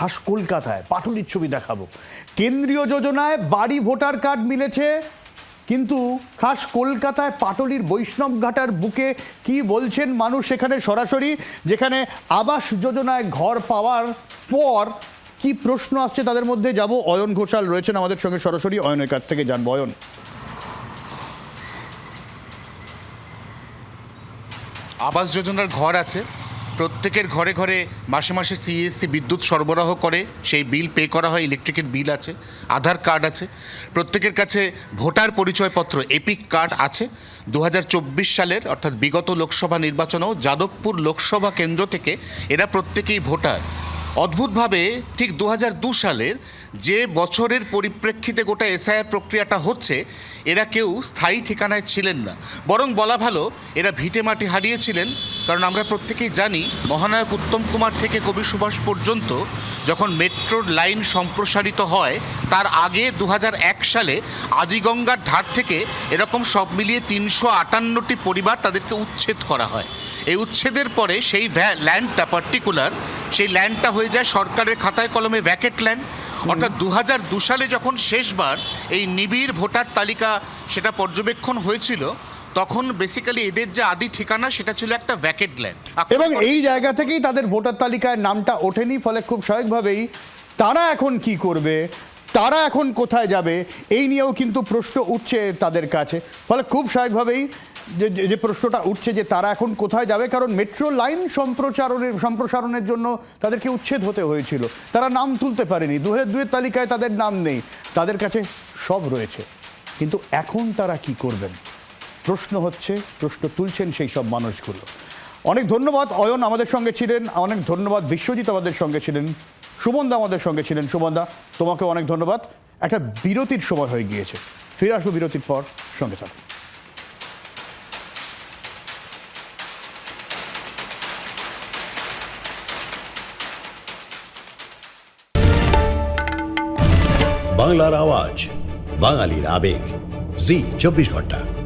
খাস কলকাতায়, পাটুলির ছবি দেখাবো। কেন্দ্রীয় যোজনায় বাড়ি, ভোটার কার্ড মিলেছে, কিন্তু খাস কলকাতায় পাটলির বৈষ্ণব ঘাটার বুকে কি বলছেন মানুষ সেখানে সরাসরি? যেখানে আবাস যোজনায় ঘর পাওয়ার পর কি প্রশ্ন আসছে তাদের মধ্যে? যাব, অয়ন ঘোষাল রয়েছেন আমাদের সঙ্গে সরাসরি। অয়নের কাছ থেকে জানব। অয়ন। আবাস যোজনার ঘর আছে প্রত্যেকের ঘরে ঘরে মাসে মাসে সিএসসি বিদ্যুৎ সরবরাহ করে, সেই বিল পে করা হয় ইলেকট্রিকের বিল আছে, আধার কার্ড আছে। প্রত্যেকের কাছে ভোটার পরিচয়পত্র এপিক কার্ড আছে। দু হাজার চব্বিশ সালের, অর্থাৎ বিগত লোকসভা নির্বাচনেও যাদবপুর লোকসভা কেন্দ্র থেকে এরা প্রত্যেকেই ভোটার। অদ্ভুতভাবে ঠিক দু সালের যে বছরের পরিপ্রেক্ষিতে গোটা এসআইআর প্রক্রিয়াটা হচ্ছে, এরা কেউ স্থায়ী ঠিকানায় ছিলেন না। বরং বলা ভালো, এরা ভিটে মাটি হারিয়েছিলেন কারণ আমরা প্রত্যেকেই জানি মহানায়ক উত্তম কুমার থেকে কবি সুভাষ পর্যন্ত যখন মেট্রোর লাইন সম্প্রসারিত হয় তার আগে দু হাজার এক সালে আদিগঙ্গার ধার থেকে এরকম সব মিলিয়ে তিনশো আটান্নটি পরিবার তাদেরকে উচ্ছেদ করা হয়। এই উচ্ছেদের পরে সেই ল্যান্ডটা পার্টিকুলার সেই ল্যান্ডটা হয়ে যায় সরকারের খাতায় কলমে ভ্যাকেট ল্যান্ড। অর্থাৎ দু হাজার দু সালে যখন শেষবার এই নিবিড় ভোটার তালিকা সেটা পর্যবেক্ষণ হয়েছিল তখন বেসিক্যালি এদের যে আদি ঠিকানা সেটা ছিল একটা ভ্যাকেট ল্যান্ড এবং এই জায়গা থেকেই তাদের ভোটার তালিকায় নামটা ওঠেনি ফলে খুব স্বাভাবিকভাবেই তারা এখন কি করবে তারা এখন কোথায় যাবে এই নিয়েও কিন্তু প্রশ্ন উঠছে তাদের কাছে। ফলে খুব স্বাভাবিকভাবেই যে যে- প্রশ্নটা উঠছে যে তারা এখন কোথায় যাবে কারণ মেট্রো লাইন সম্প্রচারণের সম্প্রসারণের জন্য তাদেরকে উচ্ছেদ হতে হয়েছিল। তারা নাম তুলতে পারেনি। দুহের দুয়ের তালিকায় তাদের নাম নেই। তাদের কাছে সব রয়েছে। কিন্তু এখন তারা কি করবেন? প্রশ্ন হচ্ছে, প্রশ্ন তুলছেন সেই সব মানুষগুলো। অনেক ধন্যবাদ, অয়ন আমাদের সঙ্গে ছিলেন, অনেক ধন্যবাদ, বিশ্বজিৎ আমাদের সঙ্গে ছিলেন, সুমনদা আমাদের সঙ্গে ছিলেন। সুমনদা তোমাকে অনেক ধন্যবাদ। একটা বিরতির সময় হয়ে গিয়েছে। ফিরে আসব বিরতির পর, সঙ্গে থাকুন। বাংলার আওয়াজ, বাঙালির আবেগ। জি, চব্বিশ ঘণ্টা।